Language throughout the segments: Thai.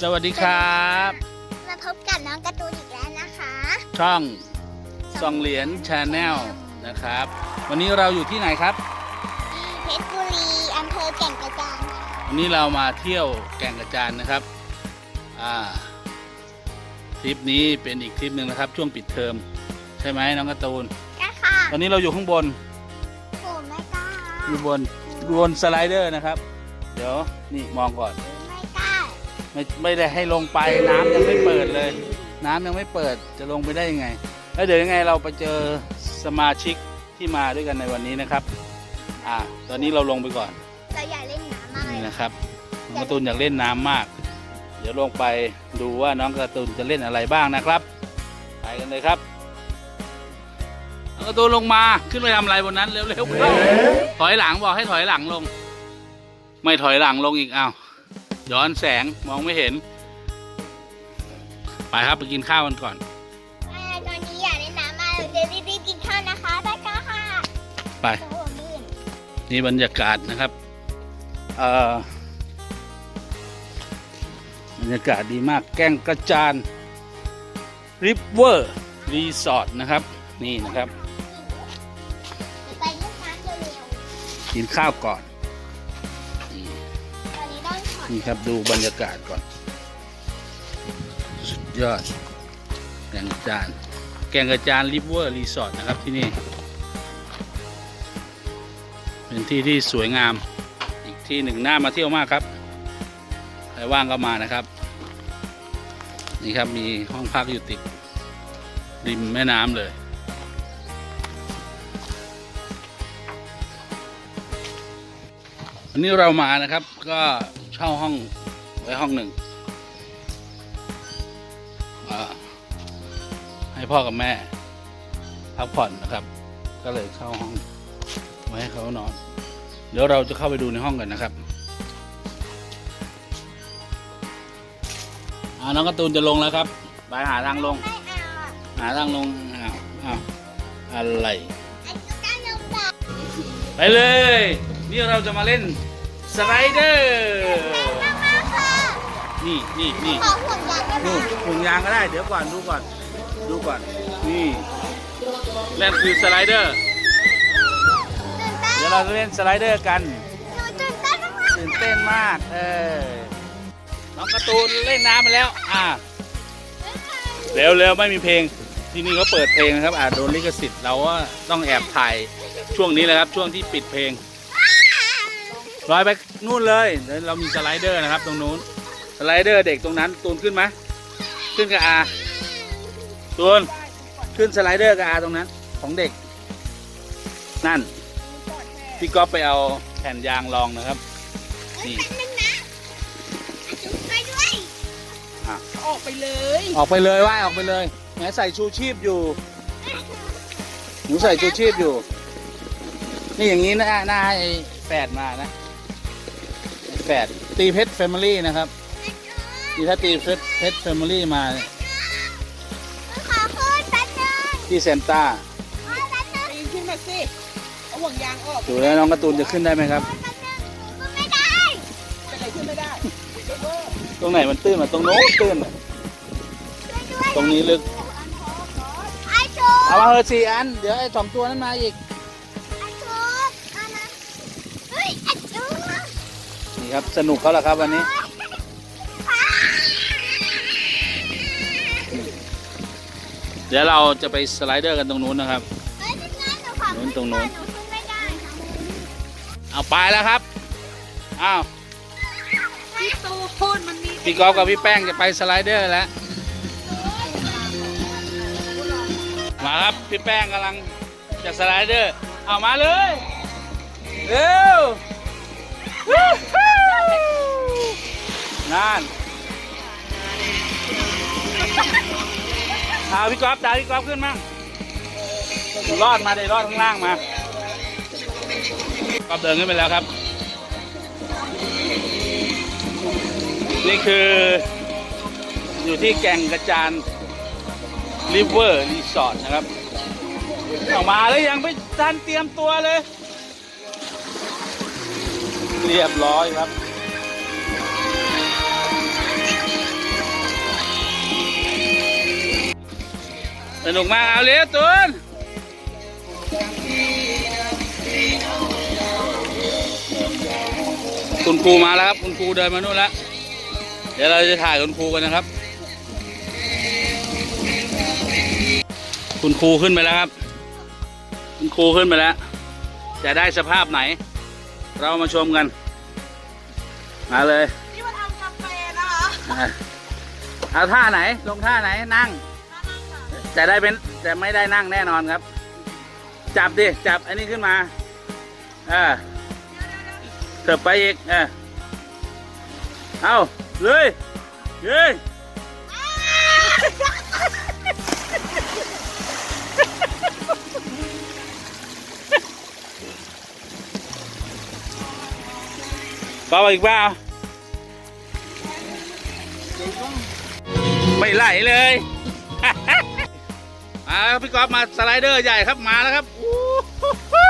สวัสดีครับ มาพบกับน้องการ์ตูนอีกแล้วนะคะ ช่องซองเหรียญชาแนลนะครับ วันนี้เราอยู่ที่ไหนครับ ที่เพชรบุรีอำเภอแก่งกระจานค่ะวันนี้เรามาเที่ยวแก่งกระจานนะครับอ่าทริปนี้เป็นอีกทริปหนึ่งนะครับ ช่วงปิดเทอมใช่ไหมน้องการ์ตูนก็ค่ะตอนนี้เราอยู่ข้างบนโอ้ไม่กล้าอยู่บนบนสไลเดอร์นะครับ เดี๋ยวนี่มองก่อนไม่กล้า ไม่ไม่ได้ให้ลงไปน้ำยังไม่เปิดเลย น้ำยังไม่เปิดจะลงไปได้ยังไง แล้วเดี๋ยวยังไงเราไปเจอสมาชิกที่มาด้วยกันในวันนี้นะครับ อ่า ตอนนี้เราลงไปก่อนเราอยากเล่นน้ำมากเลนี่ยนะครับน้องการ์ตูนอยากเล่นน้ำมาก เดี๋ยวลงไปดูว่าน้องการ์ตูนจะเล่นอะไรบ้างนะครับไปกันเลยครับน้องการ์ตูนลงมาขึ้นไปทำอะไรบนนั้นเร็วๆเข้าถอยหลังบอกให้ถอยหลังลง ไม่ถอยหลังลงอีกอ้าว ย้อนแสงมองไม่เห็น ไปครับไปกินข้าวกันก่อนอ่าตอนนี้อยากเล่นน้ำมากเลยเดี๋ยวรีบๆกินข้าวนะคะได้ก็ค่ะไปโอ้ลื่นนี่บรรยากาศนะครับเอ่อบรรยากาศดีมากแก้งกระจานริเวอร์รีสอร์ทนะครับ นี่นะครับไปเล่นน้ำเร็วกินข้าวก่อนนี่ๆตอน นี่ครับดูบรรยากาศก่อน สุดยอดแกงกระจาน แกงกระจานริเวอร์รีสอร์ทนะครับที่นี่ เป็นที่ที่สวยงาม อีกที่หนึ่งน่ามาเที่ยวมากครับ ใครว่างก็มานะครับ นี่ครับมีห้องพักอยู่ติด ริมแม่น้ำเลยวันนี้เรามานะครับก็ เช่าห้องไว้ห้องหนึ่งอ่าให้พ่อกับแม่พักผ่อนนะครับ ก็เลยเช่าห้องไว้ให้เขานอน เดี๋ยวเราจะเข้าไปดูในห้องกันนะครับอ่าน้องการ์ตูนจะลงแล้วครับไปหาทางลงไม่เอาอะหาทางลงอ้าวอ้าวอะไรไอ้ตุ๊กตาลงแบบไปเลย นี่เราจะมาเล่น สไลเดอร์มากๆค่นี่นี่นี่ขอห่วงยางได้ไหมนู่นห่วงยางก็ได้ เดี๋ยวก่อนดูก่อน ดูก่อน นี่นั่นคือสไลเดอร์ ตื่นเต้นเดี๋ยวเราจะเล่นสไลเดอร์กัน หนูตื่นเต้นมากตื่นเต้นมาก เออ น้องการ์ตูนเล่นน้ำมาแล้ว อ่า เร็วเร็วไม่มีเพลง ที่นี่เขาเปิดเพลงนะครับอาจโดนลิขสิทธิ์เราว่าต้องแอบถ่ายช่วงนี้แหละครับ ช่วงที่ปิดเพลง ลอยไปนู่นเลยเดี๋ยวเรามีสไลเดอร์นะครับ ตรงนู้นสไลเดอร์เด็กตรงนั้นตูนขึ้นไหมขึ้นกับอาตูนขึ้นสไลเดอร์กับอาตรงนั้น ของเด็ก นั่นพี่ก๊อฟไปเอาแผ่นยางรองนะครับนี่แป๊บนึงนะจุ๊บไปด้วยออกไปเลย ออกไปเลยว่ายออกไปเลยแหมใส่ชูชีพอยู่หนูใส่ชูชีพอยู่ นี่อย่างนี้นะหน้าให้แฝดมานะไอ้ แฝดตีเพชรแฟมิลี่นะครับนี่ถ้าตีเพชรเพชรแฟมิลี่มาเนี่ยขอพูดแป๊บนึงที่เซนต้าขอแป๊บนึงปีนขึ้นมาสิเอาห่วงยางออกดูแล้วน้องการ์ตูนจะขึ้นได้ไหมครับ แป๊บนึงพูดไม่ได้เป็นอะไรขึ้นไม่ได้เวอร์ตรงไหนมันตื้นมาตรงโน้นตื้นอะช่วยด้วยตรงนี้ลึก ไอ้ชุบเอามาเฮอะสี่อัน เดี๋ยวไอ้สองตัวนั้นมาอีก นี่ครับสนุกเขาแล้วครับวันนี้ เดี๋ยวเราจะไปสไลเดอร์กันตรงนู้นนะครับเฮ้ยเป็นไงหนูขอนู้นตรงนู้นหนูขึ้นไม่ได้เอาไปแล้วครับ อ้าวพี่ตูพูดมันมีพี่กอล์ฟกับพี่แป้งจะไปสไลเดอร์แล้ว มาครับพี่แป้งกำลังจะสไลเดอร์ เอามาเลย เร็ววู้ นั่นเอาพี่กอล์ฟตามพี่กอล์ฟขึ้นมั่งรอดมาเดี๋ยวรอดข้างล่างมาก็เดินขึ้นไปแล้วครับ นี่คือ อยู่ที่แก่งกระจานริเวอร์รีสอร์ทนะครับออกมาแล้วยังไม่ทันเตรียมตัวเลย เรียบร้อยครับ สนุกมากเอาเร็วตูนคุณครูมาแล้วครับ คุณครูเดินมานู่นแล้ว เดี๋ยวเราจะถ่ายคุณครูกันนะครับ คุณครูขึ้นไปแล้วครับ คุณครูขึ้นไปแล้ว จะได้สภาพไหน เรามาชมกัน มาเลย นี่มาทำกาแฟนะคะอะเอาท่าไหน ลงท่าไหนนั่ง จะได้เป็นจะไม่ได้นั่งแน่นอนครับ จับดิ จับอันนี้ขึ้นมาเออเถิบไปอีกเออเอาเลยเย้ยเปล่าอีกเปล่าไม่ไหลเลย มาครับพี่กอล์ฟมาสไลเดอร์ใหญ่ครับมาแล้วครับอู้หู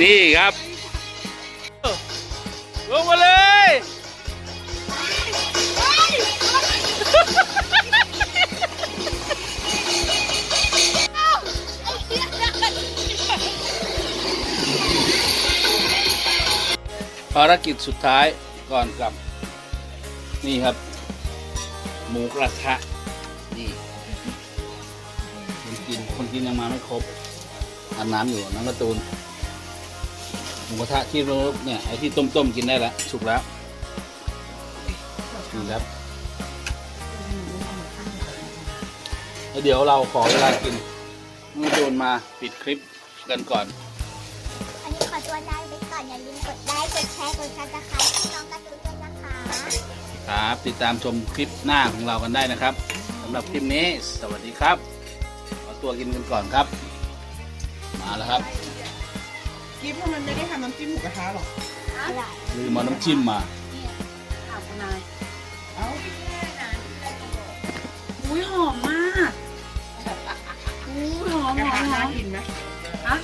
นี่ครับลงมาเลยภารกิจสุดท้ายก่อนกลับ นี่ครับ หมูกระทะนี่คน กิน คนกินยังมาไม่ครบอาบน้ำอยู่น้ำกระตูนหมูกระทะที่ราเนี่ยไอ้ที่ต้มๆกินได้แล้วสุกแล้วนี่ครับแล้วเดี๋ยวเราขอเวลากินน้ำกระตูนมาปิดคลิปกันก่อน อันนี้ขอตัวลาไปก่อนอย่าลืมกดไลค์กดแชร์กดซับสไครต์ให้น้องการะตูนด้วยนะคะครับ ติดตามชมคลิปหน้าของเรากันได้นะครับสำหรับคลิปนี้ สวัสดีครับ ตัวกินกันก่อนครับ มาแล้วครับกิฟต์ทำไมไม่ได้ทำน้ำจิ้มหมูกระทะหรออร่อยลืมเอาน้ำจิ้มมาถามนายเอ้าอุ้ยหอมมากอุ้ยหอมหอมหอมกินไหมฮะ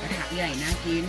กระทะใหญ่น่ากิน